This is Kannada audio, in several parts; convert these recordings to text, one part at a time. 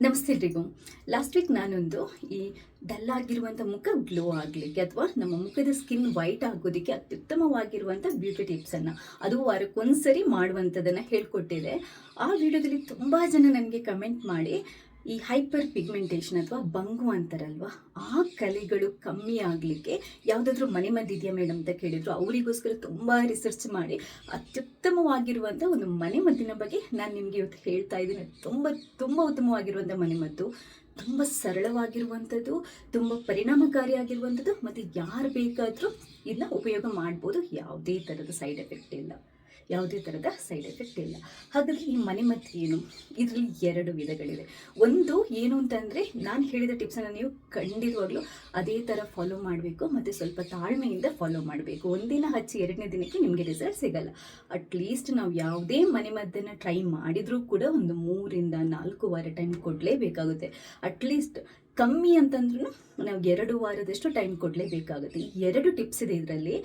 ನಮಸ್ತೆ ಎಲ್ರಿಗೂ. ಲಾಸ್ಟ್ ವೀಕ್ ನಾನೊಂದು ಈ ಡಲ್ ಆಗಿರುವಂಥ ಮುಖ ಗ್ಲೋ ಆಗಲಿಕ್ಕೆ ಅಥವಾ ನಮ್ಮ ಮುಖದ ಸ್ಕಿನ್ ವೈಟ್ ಆಗೋದಕ್ಕೆ ಅತ್ಯುತ್ತಮವಾಗಿರುವಂಥ ಬ್ಯೂಟಿ ಟಿಪ್ಸನ್ನು ಅದು ವಾರಕ್ಕೊಂದ್ಸರಿ ಮಾಡುವಂಥದ್ದನ್ನು ಹೇಳ್ಕೊಟ್ಟಿದೆ. ಆ ವಿಡಿಯೋದಲ್ಲಿ ತುಂಬ ಜನ ನನಗೆ ಕಮೆಂಟ್ ಮಾಡಿ ಈ ಹೈಪರ್ ಪಿಗ್ಮೆಂಟೇಷನ್ ಅಥವಾ ಬಂಗು ಅಂತಾರಲ್ವಾ, ಆ ಕಲೆಗಳು ಕಮ್ಮಿ ಆಗಲಿಕ್ಕೆ ಯಾವುದಾದ್ರೂ ಮನೆ ಮದ್ದು ಇದೆಯಾ ಮೇಡಮ್ ಅಂತ ಕೇಳಿದ್ರು. ಅವರಿಗೋಸ್ಕರ ತುಂಬ ರಿಸರ್ಚ್ ಮಾಡಿ ಅತ್ಯುತ್ತಮವಾಗಿರುವಂಥ ಒಂದು ಮನೆ ಮದ್ದಿನ ಬಗ್ಗೆ ನಾನು ನಿಮಗೆ ಇವತ್ತು ಹೇಳ್ತಾ ಇದ್ದೀನಿ. ತುಂಬ ತುಂಬ ಉತ್ತಮವಾಗಿರುವಂಥ ಮನೆ ಮದ್ದು, ತುಂಬ ಸರಳವಾಗಿರುವಂಥದ್ದು, ತುಂಬ ಪರಿಣಾಮಕಾರಿಯಾಗಿರುವಂಥದ್ದು, ಮತ್ತು ಯಾರು ಬೇಕಾದರೂ ಇದನ್ನ ಉಪಯೋಗ ಮಾಡ್ಬೋದು. ಯಾವುದೇ ಥರದ ಸೈಡ್ ಎಫೆಕ್ಟ್ ಇಲ್ಲ. ಯಾವುದೇ ಥರದ ಸೈಡ್ ಎಫೆಕ್ಟ್ ಇಲ್ಲ. ಹಾಗಾದರೆ ಈ ಮನೆಮದ್ದು ಏನು? ಇದರಲ್ಲಿ ಎರಡು ವಿಧಗಳಿವೆ. ಒಂದು ಏನು ಅಂತಂದರೆ ನಾನು ಹೇಳಿದ ಟಿಪ್ಸನ್ನು ನೀವು ಖಂಡಿತವಾಗ್ಲೂ ಅದೇ ಥರ ಫಾಲೋ ಮಾಡಬೇಕು ಮತ್ತು ಸ್ವಲ್ಪ ತಾಳ್ಮೆಯಿಂದ ಫಾಲೋ ಮಾಡಬೇಕು. ಒಂದಿನ ಹಚ್ಚಿ ಎರಡನೇ ದಿನಕ್ಕೆ ನಿಮಗೆ ರಿಸಲ್ಟ್ ಸಿಗಲ್ಲ. ಅಟ್ಲೀಸ್ಟ್ ನಾವು ಯಾವುದೇ ಮನೆಮದ್ದನ್ನು ಟ್ರೈ ಮಾಡಿದರೂ ಕೂಡ ಒಂದು ಮೂರಿಂದ ನಾಲ್ಕು ವಾರ ಟೈಮ್ ಕೊಡಲೇಬೇಕಾಗುತ್ತೆ. ಅಟ್ಲೀಸ್ಟ್ ಕಮ್ಮಿ ಅಂತಂದ್ರೂ ನಾವು ಎರಡು ವಾರದಷ್ಟು ಟೈಮ್ ಕೊಡಲೇಬೇಕಾಗುತ್ತೆ. ಈ ಎರಡು ಟಿಪ್ಸ್ ಇದೆ ಇದರಲ್ಲಿ.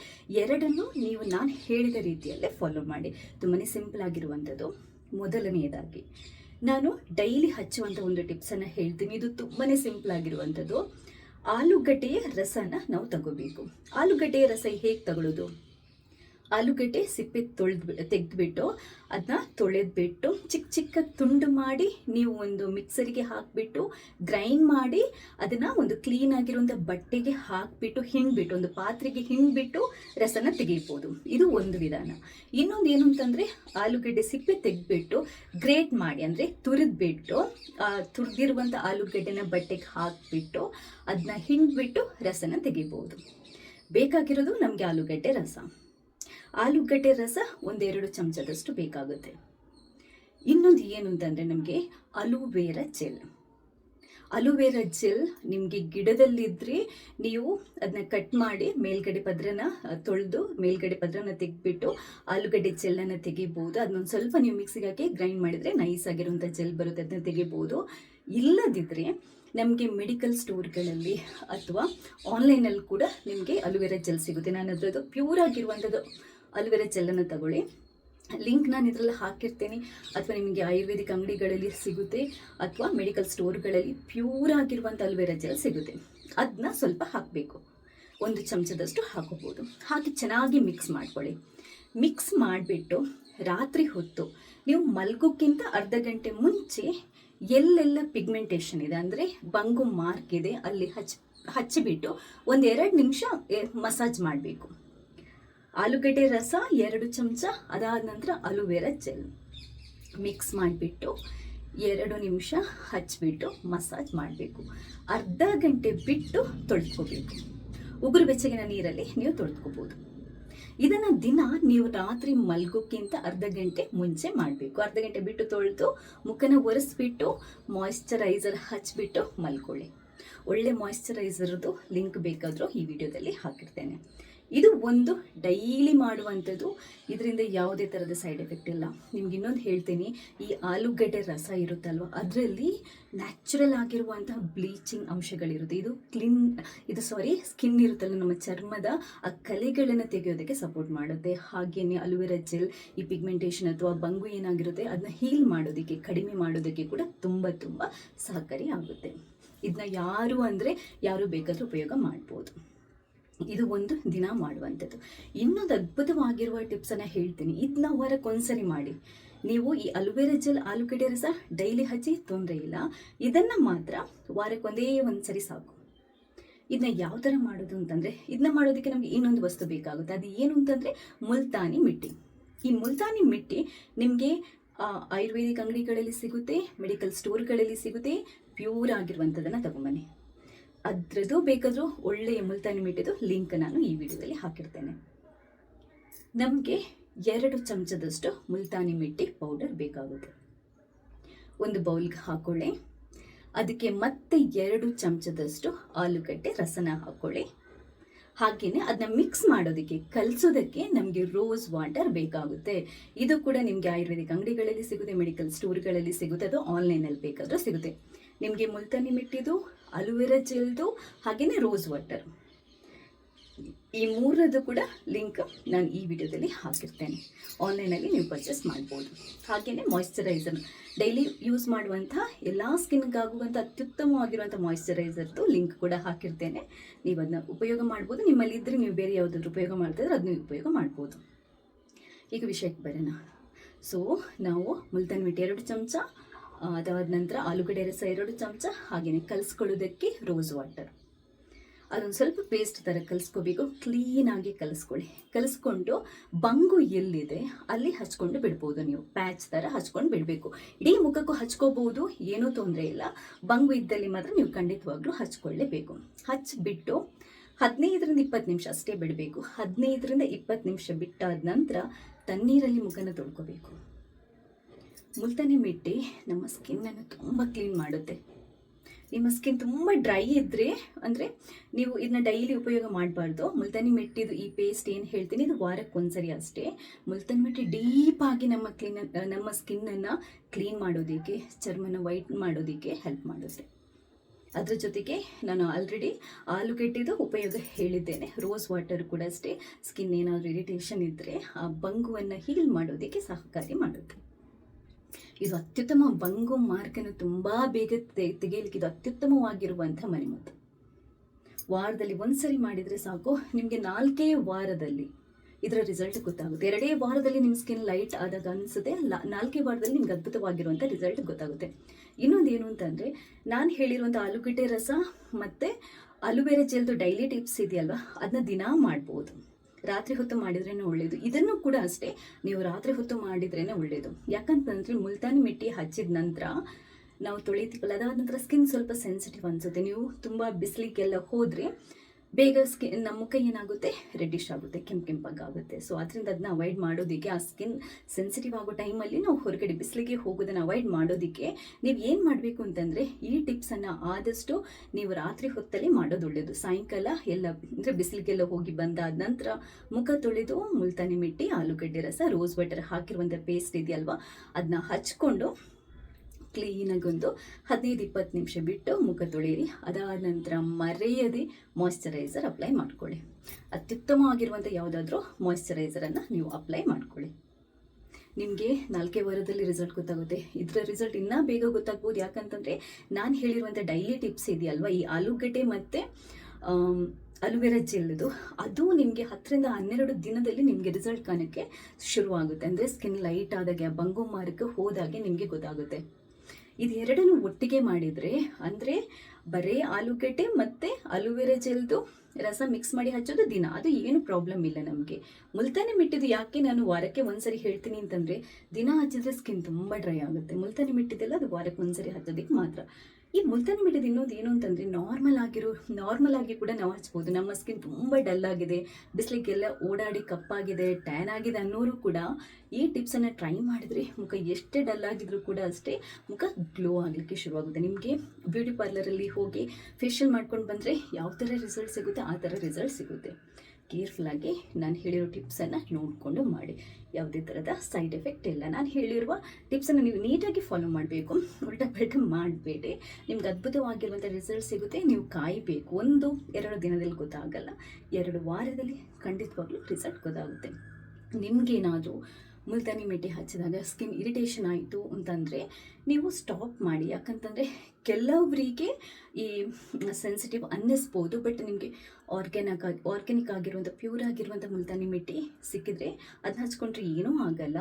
ಎರಡನ್ನು ನೀವು ನಾನು ಹೇಳಿದ ರೀತಿಯಲ್ಲೇ ಫಾಲೋ ಮಾಡಿ. ತುಂಬಾ ಸಿಂಪಲ್ ಆಗಿರುವಂಥದ್ದು. ಮೊದಲನೆಯದಾಗಿ ನಾನು ಡೈಲಿ ಹಚ್ಚುವಂಥ ಒಂದು ಟಿಪ್ಸನ್ನು ಹೇಳ್ತೀನಿ. ಇದು ತುಂಬಾ ಸಿಂಪಲ್ ಆಗಿರುವಂಥದ್ದು. ಆಲೂಗಡ್ಡೆಯ ರಸನ ನಾವು ತಗೋಬೇಕು. ಆಲೂಗಡ್ಡೆಯ ರಸ ಹೇಗೆ ತಗೊಳ್ಳೋದು ಆಲೂಗಡ್ಡೆ ಸಿಪ್ಪೆ ತೊಳೆದು ತೆಗೆದುಬಿಟ್ಟು ಅದನ್ನ ತೊಳೆದ್ಬಿಟ್ಟು ಚಿಕ್ಕ ಚಿಕ್ಕ ತುಂಡು ಮಾಡಿ ನೀವು ಒಂದು ಮಿಕ್ಸರಿಗೆ ಹಾಕಿಬಿಟ್ಟು ಗ್ರೈಂಡ್ ಮಾಡಿ ಅದನ್ನು ಒಂದು ಕ್ಲೀನ್ ಆಗಿರುವಂಥ ಬಟ್ಟೆಗೆ ಹಾಕಿಬಿಟ್ಟು ಹಿಂಡ್ಬಿಟ್ಟು, ಒಂದು ಪಾತ್ರೆಗೆ ಹಿಂಡ್ಬಿಟ್ಟು ರಸನ ತೆಗಿಬೋದು. ಇದು ಒಂದು ವಿಧಾನ. ಇನ್ನೊಂದು ಏನು ಅಂತಂದರೆ ಆಲೂಗಡ್ಡೆ ಸಿಪ್ಪೆ ತೆಗೆದ್ಬಿಟ್ಟು ಗ್ರೇಟ್ ಮಾಡಿ, ಅಂದರೆ ತುರಿದ್ಬಿಟ್ಟು ತುರಿದಿರುವಂಥ ಆಲೂಗಡ್ಡೆನ ಬಟ್ಟೆಗೆ ಹಾಕಿಬಿಟ್ಟು ಅದನ್ನ ಹಿಂಡ್ಬಿಟ್ಟು ರಸನ ತೆಗಿಬೋದು. ಬೇಕಾಗಿರೋದು ನಮಗೆ ಆಲೂಗಡ್ಡೆ ರಸ. ಆಲೂಗಡ್ಡೆ ರಸ ಒಂದೆರಡು ಚಮಚದಷ್ಟು ಬೇಕಾಗುತ್ತೆ. ಇನ್ನೊಂದು ಏನು ಅಂತಂದರೆ ನಮಗೆ ಅಲುವೇರ ಜೆಲ್. ಅಲುವೇರ ಜೆಲ್ ನಿಮಗೆ ಗಿಡದಲ್ಲಿದ್ದರೆ ನೀವು ಅದನ್ನ ಕಟ್ ಮಾಡಿ ಮೇಲ್ಗಡೆ ಪದ್ರನ ತೊಳೆದು ಮೇಲ್ಗಡೆ ಪದ್ರನ ತೆಗೆದ್ಬಿಟ್ಟು ಆಲೂಗಡ್ಡೆ ಜೆಲ್ಲನ್ನು ತೆಗಿಬೋದು. ಅದನ್ನೊಂದು ಸ್ವಲ್ಪ ನೀವು ಮಿಕ್ಸಿಗೆ ಹಾಕಿ ಗ್ರೈಂಡ್ ಮಾಡಿದರೆ ನೈಸ್ ಆಗಿರುವಂಥ ಜೆಲ್ ಬರುತ್ತೆ ಅದನ್ನ ತೆಗಿಬೋದು. ಇಲ್ಲದಿದ್ದರೆ ನಮಗೆ ಮೆಡಿಕಲ್ ಸ್ಟೋರ್ಗಳಲ್ಲಿ ಅಥವಾ ಆನ್ಲೈನಲ್ಲಿ ಕೂಡ ನಿಮಗೆ ಅಲುವೆರಾ ಜೆಲ್ ಸಿಗುತ್ತೆ. ನಾನು ಅದರದ್ದು ಪ್ಯೂರ್ ಆಗಿರುವಂಥದ್ದು ಅಲುವೆರಾ ಜೆಲ್ಲನ್ನು ತಗೊಳ್ಳಿ. ಲಿಂಕ್ ನಾನು ಇದರಲ್ಲಿ ಹಾಕಿರ್ತೀನಿ. ಅಥವಾ ನಿಮಗೆ ಆಯುರ್ವೇದಿಕ್ ಅಂಗಡಿಗಳಲ್ಲಿ ಸಿಗುತ್ತೆ. ಅಥವಾ ಮೆಡಿಕಲ್ ಸ್ಟೋರ್ಗಳಲ್ಲಿ ಪ್ಯೂರ್ ಆಗಿರುವಂಥ ಅಲುವೆರಾ ಜೆಲ್ ಸಿಗುತ್ತೆ. ಅದನ್ನ ಸ್ವಲ್ಪ ಹಾಕಬೇಕು. ಒಂದು ಚಮಚದಷ್ಟು ಹಾಕೋಬೋದು ಹಾಕಿ ಚೆನ್ನಾಗಿ ಮಿಕ್ಸ್ ಮಾಡ್ಕೊಳ್ಳಿ. ಮಿಕ್ಸ್ ಮಾಡಿಬಿಟ್ಟು ರಾತ್ರಿ ಹೊತ್ತು ನೀವು ಮಲ್ಗೋಕ್ಕಿಂತ ಅರ್ಧ ಗಂಟೆ ಮುಂಚೆ ಎಲ್ಲೆಲ್ಲ ಪಿಗ್ಮೆಂಟೇಷನ್ ಇದೆ. ಅಂದರೆ ಬಂಗು ಮಾರ್ಕ್ ಇದೆ. ಅಲ್ಲಿ ಹಚ್ಚಿ ಹಚ್ಚಿಬಿಟ್ಟು ಒಂದು ಎರಡು ನಿಮಿಷ ಮಸಾಜ್ ಮಾಡಬೇಕು. ಆಲೂಗಡ್ಡೆ ರಸ ಎರಡು ಚಮಚ, ಅದಾದ ನಂತರ ಅಲುವೆರಾ ಜೆಲ್ ಮಿಕ್ಸ್ ಮಾಡಿಬಿಟ್ಟು ಎರಡು ನಿಮಿಷ ಹಚ್ಚಿಬಿಟ್ಟು ಮಸಾಜ್ ಮಾಡಬೇಕು. ಅರ್ಧ ಗಂಟೆ ಬಿಟ್ಟು ತೊಳ್ಕೋಬೇಕು. ಉಗುರು ಬೆಚ್ಚಗಿನ ನೀರಲ್ಲಿ ನೀವು ತೊಳ್ಕೋಬೋದು. ಇದನ್ನು ದಿನ ನೀವು ರಾತ್ರಿ ಮಲ್ಗೋಕ್ಕಿಂತ ಅರ್ಧ ಗಂಟೆ ಮುಂಚೆ ಮಾಡಬೇಕು. ಅರ್ಧ ಗಂಟೆ ಬಿಟ್ಟು ತೊಳೆದು ಮುಖನ ಒರೆಸ್ಬಿಟ್ಟು ಮಾಯಿಶ್ಚರೈಸರ್ ಹಚ್ಚಿಬಿಟ್ಟು ಮಲ್ಕೊಳ್ಳಿ. ಒಳ್ಳೆ ಮಾಯಿಶ್ಚರೈಸರ್ದು ಲಿಂಕ್ ಬೇಕಾದರೂ ಈ ವಿಡಿಯೋದಲ್ಲಿ ಹಾಕಿರ್ತೇನೆ. ಇದು ಒಂದು ಡೈಲಿ ಮಾಡುವಂಥದ್ದು. ಇದರಿಂದ ಯಾವುದೇ ಥರದ ಸೈಡ್ ಎಫೆಕ್ಟ್ ಇಲ್ಲ. ನಿಮ್ಗೆ ಇನ್ನೊಂದು ಹೇಳ್ತೀನಿ, ಈ ಆಲೂಗಡ್ಡೆ ರಸ ಇರುತ್ತಲ್ವ, ಅದರಲ್ಲಿ ನ್ಯಾಚುರಲ್ ಆಗಿರುವಂತಹ ಬ್ಲೀಚಿಂಗ್ ಅಂಶಗಳಿರುತ್ತೆ. ಇದು ಕ್ಲೀನ್ ಇದು ಸಾರಿ ಸ್ಕಿನ್ ಇರುತ್ತಲ್ಲ ನಮ್ಮ ಚರ್ಮದ ಆ ಕಲೆಗಳನ್ನು ತೆಗೆಯೋದಕ್ಕೆ ಸಪೋರ್ಟ್ ಮಾಡುತ್ತೆ. ಹಾಗೆಯೇ ಅಲುವೆರಾ ಜೆಲ್ ಈ ಪಿಗ್ಮೆಂಟೇಷನ್ ಅಥವಾ ಬಂಗು ಏನಾಗಿರುತ್ತೆ ಅದನ್ನ ಹೀಲ್ ಮಾಡೋದಕ್ಕೆ, ಕಡಿಮೆ ಮಾಡೋದಕ್ಕೆ ಕೂಡ ತುಂಬ ತುಂಬ ಸಹಕಾರಿ ಆಗುತ್ತೆ. ಇದನ್ನ ಯಾರು ಅಂದರೆ, ಯಾರು ಬೇಕಾದರೂ ಉಪಯೋಗ ಮಾಡ್ಬೋದು. ಇದು ಒಂದು ದಿನ ಮಾಡುವಂಥದ್ದು. ಇನ್ನೊಂದು ಅದ್ಭುತವಾಗಿರುವ ಟಿಪ್ಸನ್ನು ಹೇಳ್ತೀನಿ. ಇದನ್ನ ವಾರಕ್ಕೊಂದ್ಸರಿ ಮಾಡಿ. ನೀವು ಈ ಅಲುವೆರಾ ಜೆಲ್ ಆಲೂಗಡ್ಡೆ ರಸ ಡೈಲಿ ಹಚ್ಚಿ ತೊಂದರೆ ಇಲ್ಲ. ಇದನ್ನು ಮಾತ್ರ ವಾರಕ್ಕೊಂದೇ ಒಂದು ಸರಿ ಸಾಕು. ಇದನ್ನ ಯಾವ ಥರ ಮಾಡೋದು ಅಂತಂದರೆ ಇದನ್ನ ಮಾಡೋದಕ್ಕೆ ನಮಗೆ ಇನ್ನೊಂದು ವಸ್ತು ಬೇಕಾಗುತ್ತೆ. ಅದು ಏನು ಅಂತಂದರೆ ಮುಲ್ತಾನಿ ಮಿಟ್ಟಿ. ಈ ಮುಲ್ತಾನಿ ಮಿಟ್ಟಿ ನಿಮಗೆ ಆಯುರ್ವೇದಿಕ್ ಅಂಗಡಿಗಳಲ್ಲಿ ಸಿಗುತ್ತೆ, ಮೆಡಿಕಲ್ ಸ್ಟೋರ್ಗಳಲ್ಲಿ ಸಿಗುತ್ತೆ, ಪ್ಯೂರ್ ಆಗಿರುವಂಥದ್ದನ್ನು ತಗೊಂಬನ್ನಿ. ಅದರದ್ದು ಬೇಕಾದರೂ ಒಳ್ಳೆಯ ಮುಲ್ತಾನಿ ಮಿಟ್ಟಿದು ಲಿಂಕ್ ನಾನು ಈ ವಿಡಿಯೋದಲ್ಲಿ ಹಾಕಿರ್ತೇನೆ ನಮಗೆ ಎರಡು ಚಮಚದಷ್ಟು ಮುಲ್ತಾನಿ ಮಿಟ್ಟಿ ಪೌಡರ್ ಬೇಕಾಗುತ್ತೆ. ಒಂದು ಬೌಲ್ಗೆ ಹಾಕೊಳ್ಳಿ. ಅದಕ್ಕೆ ಮತ್ತೆ ಎರಡು ಚಮಚದಷ್ಟು ಆಲೂಗಡ್ಡೆ ರಸನ ಹಾಕೊಳ್ಳಿ. ಹಾಗೆಯೇ ಅದನ್ನ ಮಿಕ್ಸ್ ಮಾಡೋದಕ್ಕೆ, ಕಲಿಸೋದಕ್ಕೆ ನಮಗೆ ರೋಸ್ ವಾಟರ್ ಬೇಕಾಗುತ್ತೆ. ಇದು ಕೂಡ ನಿಮಗೆ ಆಯುರ್ವೇದಿಕ್ ಅಂಗಡಿಗಳಲ್ಲಿ ಸಿಗುತ್ತೆ ಮೆಡಿಕಲ್ ಸ್ಟೋರ್ಗಳಲ್ಲಿ ಸಿಗುತ್ತೆ, ಅದು ಆನ್ಲೈನಲ್ಲಿ ಬೇಕಾದರೂ ಸಿಗುತ್ತೆ. ನಿಮಗೆ ಮುಲ್ತಾನಿ ಮಿಟ್ಟಿದು ಅಲುವೆರ ಜೆಲ್ದು ಹಾಗೆಯೇ ರೋಸ್ ವಾಟರ್. ಈ ಮೂರದ್ದು ಕೂಡ ಲಿಂಕ್ ನಾನು ಈ ವಿಡಿಯೋದಲ್ಲಿ ಹಾಕಿರ್ತೇನೆ. ಆನ್ಲೈನಲ್ಲಿ ನೀವು ಪರ್ಚೇಸ್ ಮಾಡ್ಬೋದು. ಹಾಗೆಯೇ ಮಾಯ್ಶ್ಚರೈಸರ್ ಡೈಲಿ ಯೂಸ್ ಮಾಡುವಂಥ ಎಲ್ಲ ಸ್ಕಿನ್ಗಾಗುವಂಥ ಅತ್ಯುತ್ತಮವಾಗಿರುವಂಥ ಮಾಯಿಶ್ಚರೈಸರ್ದು ಲಿಂಕ್ ಕೂಡ ಹಾಕಿರ್ತೇನೆ. ನೀವು ಅದನ್ನ ಉಪಯೋಗ ಮಾಡ್ಬೋದು. ನಿಮ್ಮಲ್ಲಿ ಇದ್ದರೆ ನೀವು ಬೇರೆ ಯಾವುದಾದ್ರು ಉಪಯೋಗ ಮಾಡ್ತಿದ್ರೆ ಅದನ್ನ ಉಪಯೋಗ ಮಾಡ್ಬೋದು. ಈಗ ವಿಷಯಕ್ಕೆ ಬರೋಣ. ಸೊ ನಾವು ಮುಲ್ತಾನ್ ಮಿಟ್ಟಿ ಎರಡು ಚಮಚ ಅದಾದ ನಂತರ ಆಲೂಗಡ್ಡೆ ರಸ ಎರಡು ಚಮಚ ಹಾಗೆಯೇ ಕಲಸ್ಕೊಳ್ಳೋದಕ್ಕೆ ರೋಸ್ ವಾಟರ್ ಅದೊಂದು ಸ್ವಲ್ಪ ಪೇಸ್ಟ್ ಥರ ಕಲಿಸ್ಕೋಬೇಕು ಕ್ಲೀನಾಗಿ ಕಲಿಸ್ಕೊಳ್ಳಿ. ಕಲಿಸ್ಕೊಂಡು ಬಂಗು ಎಲ್ಲಿದೆ, ಅಲ್ಲಿ ಹಚ್ಕೊಂಡು ಬಿಡ್ಬೋದು ನೀವು. ಪ್ಯಾಚ್ ಥರ ಹಚ್ಕೊಂಡು ಬಿಡಬೇಕು. ಇಡೀ ಮುಖಕ್ಕೂ ಹಚ್ಕೋಬಹುದು ಏನೂ ತೊಂದರೆ ಇಲ್ಲ. ಬಂಗು ಇದ್ದಲ್ಲಿ ಮಾತ್ರ ನೀವು ಖಂಡಿತವಾಗ್ಲೂ ಹಚ್ಕೊಳ್ಳೇಬೇಕು. ಹಚ್ಚಿಬಿಟ್ಟು ಹದಿನೈದರಿಂದ ಇಪ್ಪತ್ತು ನಿಮಿಷ ಅಷ್ಟೇ ಬಿಡಬೇಕು. ಹದಿನೈದರಿಂದ ಇಪ್ಪತ್ತು ನಿಮಿಷ ಬಿಟ್ಟಾದ ನಂತರ ತಣ್ಣೀರಲ್ಲಿ ಮುಖನ ತೊಳ್ಕೊಬೇಕು. ಮುಲ್ತಾನಿ ಮಿಟ್ಟಿ ನಮ್ಮ ಸ್ಕಿನ್ನನ್ನು ತುಂಬ ಕ್ಲೀನ್ ಮಾಡುತ್ತೆ. ನಿಮ್ಮ ಸ್ಕಿನ್ ತುಂಬ ಡ್ರೈ ಇದ್ದರೆ ಅಂದರೆ ನೀವು ಇದನ್ನ ಡೈಲಿ ಉಪಯೋಗ ಮಾಡಬಾರ್ದು. ಮುಲ್ತಾನಿ ಮೆಟ್ಟಿದು ಈ ಪೇಸ್ಟ್ ಏನು ಹೇಳ್ತೀನಿ, ಇದು ವಾರಕ್ಕೆ ಒಂದ್ಸರಿ ಅಷ್ಟೇ. ಮುಲ್ತಾನಿ ಮೆಟ್ಟಿ ಡೀಪಾಗಿ ನಮ್ಮ ಕ್ಲೀನ್ ನಮ್ಮ ಸ್ಕಿನ್ನನ್ನು ಕ್ಲೀನ್ ಮಾಡೋದಕ್ಕೆ, ಚರ್ಮನ ವೈಟ್ ಮಾಡೋದಕ್ಕೆ ಹೆಲ್ಪ್ ಮಾಡುತ್ತೆ. ಅದರ ಜೊತೆಗೆ ನಾನು ಆಲ್ರೆಡಿ ಆಲೂಗೆಡ್ಡೆದು ಉಪಯೋಗ ಹೇಳಿದ್ದೇನೆ. ರೋಸ್ ವಾಟರ್ ಕೂಡ ಅಷ್ಟೇ. ಸ್ಕಿನ್ ಏನಾದರೂ ಇರಿಟೇಷನ್ ಇದ್ದರೆ ಆ ಬಂಗುವನ್ನು ಹೀಲ್ ಮಾಡೋದಕ್ಕೆ ಸಹಕಾರಿ ಮಾಡುತ್ತೆ. ಇದು ಅತ್ಯುತ್ತಮ ಬಂಗು ಮಾರ್ಕನ್ನು ತುಂಬ ಬೇಗ ತೆಗೆಯಲಿಕ್ಕೆ ಇದು ಅತ್ಯುತ್ತಮವಾಗಿರುವಂಥ ಮನೆಮದ್ದು ವಾರದಲ್ಲಿ ಒಂದ್ಸರಿ ಮಾಡಿದರೆ ಸಾಕು. ನಿಮಗೆ ನಾಲ್ಕೇ ವಾರದಲ್ಲಿ ಇದರ ರಿಸಲ್ಟ್ ಗೊತ್ತಾಗುತ್ತೆ. ಎರಡೇ ವಾರದಲ್ಲಿ ನಿಮ್ಮ ಸ್ಕಿನ್ ಲೈಟ್ ಆದಾಗ ಅನಿಸುತ್ತೆ. ನಾಲ್ಕೇ ವಾರದಲ್ಲಿ ನಿಮ್ಗೆ ಅದ್ಭುತವಾಗಿರುವಂಥ ರಿಸಲ್ಟ್ ಗೊತ್ತಾಗುತ್ತೆ. ಇನ್ನೊಂದು ಏನು ಅಂತಂದರೆ ನಾನು ಹೇಳಿರುವಂಥ ಆಲೂಗಡ್ಡೆ ರಸ ಮತ್ತು ಅಲುಬೇರೆ ಜೆಲ್ದು ಡೈಲಿ ಟಿಪ್ಸ್ ಇದೆಯಲ್ವಾ? ಅದನ್ನ ದಿನಾ ಮಾಡ್ಬೋದು. ರಾತ್ರಿ ಹೊತ್ತು ಮಾಡಿದ್ರೇ ಒಳ್ಳೆಯದು ಇದನ್ನು ಕೂಡ ಅಷ್ಟೇ, ನೀವು ರಾತ್ರಿ ಹೊತ್ತು ಮಾಡಿದ್ರೇ ಒಳ್ಳೆಯದು ಯಾಕಂತಂದ್ರೆ ಮುಲ್ತಾನಿ ಮಿಟ್ಟಿ ಹಚ್ಚಿದ ನಂತರ ನಾವು ತೊಳಿತೀವಲ್ಲ, ಅದಾದ ನಂತರ ಸ್ಕಿನ್ ಸ್ವಲ್ಪ ಸೆನ್ಸಿಟಿವ್ ಅನಿಸುತ್ತೆ. ನೀವು ತುಂಬ ಬಿಸಿಲಿಗೆಲ್ಲ ಹೋದರೆ ಬೇಗ ಸ್ಕಿನ್ ನಮ್ಮ ಮುಖ ಏನಾಗುತ್ತೆ? ರೆಡ್ಡಿಶ್ ಆಗುತ್ತೆ, ಕೆಂಪು ಕೆಂಪಾಗುತ್ತೆ ಸೊ ಅದರಿಂದ ಅದನ್ನ ಅವಾಯ್ಡ್ ಮಾಡೋದಕ್ಕೆ ಆ ಸ್ಕಿನ್ ಸೆನ್ಸಿಟಿವ್ ಆಗೋ ಟೈಮಲ್ಲಿ ನಾವು ಹೊರಗಡೆ ಬಿಸಿಲಿಗೆ ಹೋಗೋದನ್ನು ಅವಾಯ್ಡ್ ಮಾಡೋದಕ್ಕೆ ನೀವು ಏನು ಮಾಡಬೇಕು ಅಂತಂದರೆ ಈ ಟಿಪ್ಸನ್ನು ಆದಷ್ಟು ನೀವು ರಾತ್ರಿ ಹೊತ್ತಲ್ಲಿ ಮಾಡೋದು ಒಳ್ಳೆಯದು ಸಾಯಂಕಾಲ ಎಲ್ಲ ಅಂದರೆ ಬಿಸಿಲಿಗೆಲ್ಲ ಹೋಗಿ ಬಂದಾದ ನಂತರ ಮುಖ ತೊಳೆದು ಮುಲ್ತಾನಿ ಮಿಟ್ಟಿ, ಆಲೂಗಡ್ಡೆ ರಸ ರೋಸ್ ವಾಟರ್ ಹಾಕಿರುವಂಥ ಪೇಸ್ಟ್ ಇದೆಯಲ್ವಾ? ಅದನ್ನ ಹಚ್ಕೊಂಡು ಕ್ಲೀನಾಗಿ ಒಂದು ಹದಿನೈದು ಇಪ್ಪತ್ತು ನಿಮಿಷ ಬಿಟ್ಟು ಮುಖ ತೊಳೆಯಿರಿ. ಅದಾದ ನಂತರ ಮರೆಯದೆ ಮಾಯಿಶ್ಚರೈಸರ್ ಅಪ್ಲೈ ಮಾಡ್ಕೊಳ್ಳಿ. ಅತ್ಯುತ್ತಮವಾಗಿರುವಂಥ ಯಾವುದಾದ್ರೂ ಮಾಯಿಶ್ಚರೈಸರನ್ನು ನೀವು ಅಪ್ಲೈ ಮಾಡ್ಕೊಳ್ಳಿ. ನಿಮಗೆ ನಾಲ್ಕೇ ವಾರದಲ್ಲಿ ರಿಸಲ್ಟ್ ಗೊತ್ತಾಗುತ್ತೆ. ಇದರ ರಿಸಲ್ಟ್ ಇನ್ನೂ ಬೇಗ ಗೊತ್ತಾಗ್ಬೋದು. ಯಾಕಂತಂದರೆ ನಾನು ಹೇಳಿರುವಂಥ ಡೈಲಿ ಟಿಪ್ಸ್ ಇದೆಯಲ್ವ? ಈ ಆಲೂಗಡ್ಡೆ ಮತ್ತು ಅಲುವೆರಾ ಜೆಲ್ದು ಅದು ನಿಮಗೆ ಹತ್ತರಿಂದ ಹನ್ನೆರಡು ದಿನದಲ್ಲಿ ನಿಮಗೆ ರಿಸಲ್ಟ್ ಕಾಣೋಕ್ಕೆ ಶುರುವಾಗುತ್ತೆ. ಅಂದರೆ ಸ್ಕಿನ್ ಲೈಟ್ ಆದಾಗೆ, ಬಂಗು ಮಾರ್ಕ್ ಹೋದಾಗೆ ನಿಮಗೆ ಗೊತ್ತಾಗುತ್ತೆ. ಇದು ಎರಡನ್ನು ಒಟ್ಟಿಗೆ ಮಾಡಿದರೆ ಅಂದರೆ ಬರೀ ಆಲೂಗಡ್ಡೆ ಮತ್ತು ಅಲುವೆರಾ ಜೆಲ್ದು ರಸ ಮಿಕ್ಸ್ ಮಾಡಿ ಹಚ್ಚೋದು ದಿನ. ಅದು ಏನು ಪ್ರಾಬ್ಲಮ್ ಇಲ್ಲ ನಮಗೆ. ಮುಲ್ತಾನಿ ಮಿಟ್ಟಿದ್ದು ಯಾಕೆ ನಾನು ವಾರಕ್ಕೆ ಒಂದ್ಸರಿ ಹೇಳ್ತೀನಿ ಅಂತಂದರೆ ದಿನ ಹಚ್ಚಿದ್ರೆ ಸ್ಕಿನ್ ತುಂಬ ಡ್ರೈ ಆಗುತ್ತೆ. ಮುಲ್ತಾನಿ ಮಿಟ್ಟಿದ್ದೆಲ್ಲ ಅದು ವಾರಕ್ಕೆ ಒಂದ್ಸರಿ ಹಚ್ಚೋದಕ್ಕೆ ಮಾತ್ರ. ಈ ಮುಲ್ತಾನಿ ಮಿಟ್ಟಿದ್ದು ಇನ್ನೊಂದು ಏನು ಅಂತಂದರೆ ನಾರ್ಮಲ್ ಆಗಿರೋ ನಾರ್ಮಲ್ ಆಗಿ ಕೂಡ ನಾವು ಹಚ್ಬೋದು. ನಮ್ಮ ಸ್ಕಿನ್ ತುಂಬ ಡಲ್ ಆಗಿದೆ. ಬಿಸಿಲಿಗೆಲ್ಲ ಓಡಾಡಿ ಕಪ್ಪಾಗಿದೆ ಟ್ಯಾನ್ ಆಗಿದೆ ಅನ್ನೋರು ಕೂಡ ಈ ಟಿಪ್ಸನ್ನು ಟ್ರೈ ಮಾಡಿದರೆ ಮುಖ ಎಷ್ಟೇ ಡಲ್ ಆಗಿದ್ರೂ ಕೂಡ ಅಷ್ಟೇ ಮುಖ ಗ್ಲೋ ಆಗಲಿಕ್ಕೆ ಶುರುವಾಗುತ್ತೆ. ನಿಮಗೆ ಬ್ಯೂಟಿ ಪಾರ್ಲರಲ್ಲಿ ಹೋಗಿ ಫೇಶಿಯಲ್ ಮಾಡ್ಕೊಂಡು ಬಂದರೆ ಯಾವ ಥರ ರಿಸಲ್ಟ್ ಸಿಗುತ್ತೆ, ಆ ಥರ ರಿಸಲ್ಟ್ ಸಿಗುತ್ತೆ. ಕೇರ್ಫುಲ್ಲಾಗಿ ನಾನು ಹೇಳಿರೋ ಟಿಪ್ಸನ್ನು ನೋಡಿಕೊಂಡು ಮಾಡಿ. ಯಾವುದೇ ಥರದ ಸೈಡ್ ಎಫೆಕ್ಟ್ ಇಲ್ಲ. ನಾನು ಹೇಳಿರುವ ಟಿಪ್ಸನ್ನು ನೀವು ನೀಟಾಗಿ ಫಾಲೋ ಮಾಡಬೇಕು. ಉಲ್ಟಾ ಪಲ್ಟ ಮಾಡಬೇಡಿ. ನಿಮ್ಗೆ ಅದ್ಭುತವಾಗಿರುವಂಥ ರಿಸಲ್ಟ್ ಸಿಗುತ್ತೆ. ನೀವು ಕಾಯಬೇಕು. ಒಂದು, ಎರಡು ದಿನದಲ್ಲಿ ಗೊತ್ತಾಗಲ್ಲ. ಎರಡು ವಾರದಲ್ಲಿ ಖಂಡಿತವಾಗ್ಲೂ ರಿಸಲ್ಟ್ ಗೊತ್ತಾಗುತ್ತೆ. ನಿಮಗೇನಾದರೂ ಮುಲ್ತಾನಿ ಮೆಟ್ಟಿ ಹಚ್ಚಿದಾಗ ಸ್ಕಿನ್ ಇರಿಟೇಷನ್ ಆಯಿತು ಅಂತಂದರೆ ನೀವು ಸ್ಟಾಪ್ ಮಾಡಿ. ಯಾಕಂತಂದರೆ ಕೆಲವರಿಗೆ ಈ ಸೆನ್ಸಿಟಿವ್ ಅನ್ನಿಸ್ಬೋದು ಬಟ್ ನಿಮಗೆ ಆರ್ಗ್ಯಾನಿಕ್ ಆಗಿ ಆರ್ಗ್ಯಾನಿಕ್ ಆಗಿರುವಂಥ ಪ್ಯೂರ್ ಆಗಿರುವಂಥ ಮುಲ್ತಾನಿ ಮಿಟ್ಟಿ ಸಿಕ್ಕಿದ್ರೆ ಅದನ್ನ ಹಚ್ಕೊಂಡ್ರೆ ಏನೂ ಆಗಲ್ಲ.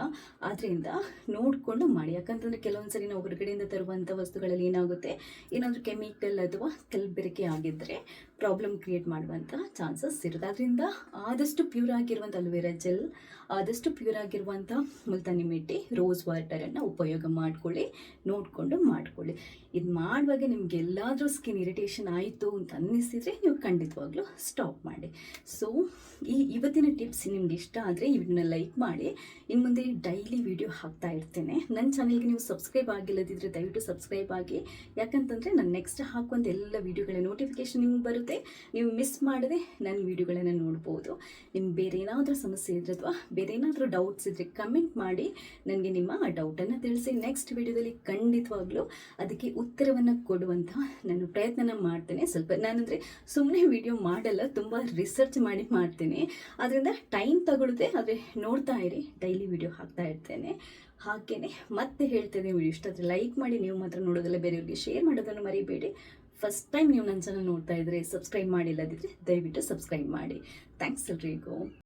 ಆದ್ದರಿಂದ ನೋಡಿಕೊಂಡು ಮಾಡಿ. ಯಾಕಂತಂದರೆ ಕೆಲವೊಂದು ಸರಿ ನಾವು ಹೊರಗಡೆಯಿಂದ ತರುವಂಥ ವಸ್ತುಗಳಲ್ಲಿ ಏನಾಗುತ್ತೆ, ಏನಾದರೂ ಕೆಮಿಕಲ್ ಅಥವಾ ಕಲ್ಬೆರಕೆ ಆಗಿದ್ದರೆ ಪ್ರಾಬ್ಲಮ್ ಕ್ರಿಯೇಟ್ ಮಾಡುವಂಥ ಚಾನ್ಸಸ್ ಇರುತ್ತೆ. ಆದ್ದರಿಂದ ಆದಷ್ಟು ಪ್ಯೂರ್ ಆಗಿರುವಂಥ ಅಲೋವೆರಾ ಜೆಲ್ ಆದಷ್ಟು ಪ್ಯೂರ್ ಆಗಿರುವಂಥ ಮುಲ್ತಾನಿ ಮಿಟ್ಟಿ ರೋಸ್ ವಾಟರನ್ನು ಉಪಯೋಗ ಮಾಡ್ಕೊಳ್ಳಿ. ನೋಡಿಕೊಂಡು ಮಾಡಿಕೊಳ್ಳಿ. ಇದು ಮಾಡುವಾಗ ನಿಮ್ಗೆ ಎಲ್ಲಾದರೂ ಸ್ಕಿನ್ ಇರಿಟೇಷನ್ ಆಯಿತು ಅಂತ ಅನ್ನಿಸಿದರೆ ನೀವು ಖಂಡಿತವಾಗ್ಲೂ ಸ್ಟಾಪ್ ಮಾಡಿ. ಸೊ ಈ ಇವತ್ತಿನ ಟಿಪ್ಸ್ ನಿಮ್ಗೆ ಇಷ್ಟ ಆದರೆ ಇವನ್ನ ಲೈಕ್ ಮಾಡಿ. ಇನ್ನು ಮುಂದೆ ಡೈಲಿ ವಿಡಿಯೋ ಹಾಕ್ತಾ ಇರ್ತೇನೆ. ನನ್ನ ಚಾನಲ್ಗೆ ನೀವು ಸಬ್ಸ್ಕ್ರೈಬ್ ಆಗಿಲ್ಲದಿದ್ದರೆ ದಯವಿಟ್ಟು ಸಬ್ಸ್ಕ್ರೈಬ್ ಆಗಿ. ಯಾಕಂತಂದರೆ ನಾನು ನೆಕ್ಸ್ಟ್ ಹಾಕುವಂಥ ಎಲ್ಲ ವೀಡಿಯೋಗಳ ನೋಟಿಫಿಕೇಶನ್ ನಿಮ್ಗೆ ಬರುತ್ತೆ. ನೀವು ಮಿಸ್ ಮಾಡದೆ ನನ್ನ ವೀಡಿಯೋಗಳನ್ನು ನೋಡ್ಬೋದು. ನಿಮ್ಗೆ ಬೇರೆ ಏನಾದರೂ ಸಮಸ್ಯೆ ಇದ್ರೆ ಅಥವಾ ಬೇರೆ ಏನಾದರೂ ಡೌಟ್ಸ್ ಇದ್ದರೆ ಕಮೆಂಟ್ ಮಾಡಿ. ನನಗೆ ನಿಮ್ಮ ಡೌಟನ್ನು ತಿಳಿಸಿ. ನೆಕ್ಸ್ಟ್ ವೀಡಿಯೋದಲ್ಲಿ ಖಂಡಿತವಾಗ್ಲೂ ಅದಕ್ಕೆ ಉತ್ತರವನ್ನು ಕೊಡುವಂಥ ನಾನು ಪ್ರಯತ್ನನ ಮಾಡ್ತೇನೆ. ಸ್ವಲ್ಪ ನಾನಂದರೆ ಸುಮ್ಮನೆ ವಿಡಿಯೋ ಮಾಡಲ್ಲ, ತುಂಬ ರಿಸರ್ಚ್ ಮಾಡಿ ಮಾಡ್ತೇನೆ. ಅದರಿಂದ ಟೈಮ್ ತಗೊಳ್ಳದೆ, ಆದರೆ ನೋಡ್ತಾ ಇರಿ ಡೈಲಿ ವಿಡಿಯೋ ಹಾಕ್ತಾ ಇರ್ತೇನೆ. ಹಾಗೇನೆ ಮತ್ತೆ ಹೇಳ್ತೇನೆ ವಿಡಿಯೋ ಇಷ್ಟ ಆದರೆ ಲೈಕ್ ಮಾಡಿ, ನೀವು ಮಾತ್ರ ನೋಡೋದಲ್ಲ, ಬೇರೆಯವ್ರಿಗೆ ಶೇರ್ ಮಾಡೋದನ್ನು ಮರಿಬೇಡಿ. ಫಸ್ಟ್ ಟೈಮ್ ನೀವು ನನ್ನ ಚಾನಲ್ ನೋಡ್ತಾ ಇದ್ರೆ ಸಬ್ಸ್ಕ್ರೈಬ್ ಮಾಡಿಲ್ಲದಿದ್ದರೆ ದಯವಿಟ್ಟು ಸಬ್ಸ್ಕ್ರೈಬ್ ಮಾಡಿ. ಥ್ಯಾಂಕ್ಸ್ ಎಲ್ರಿಗೂ.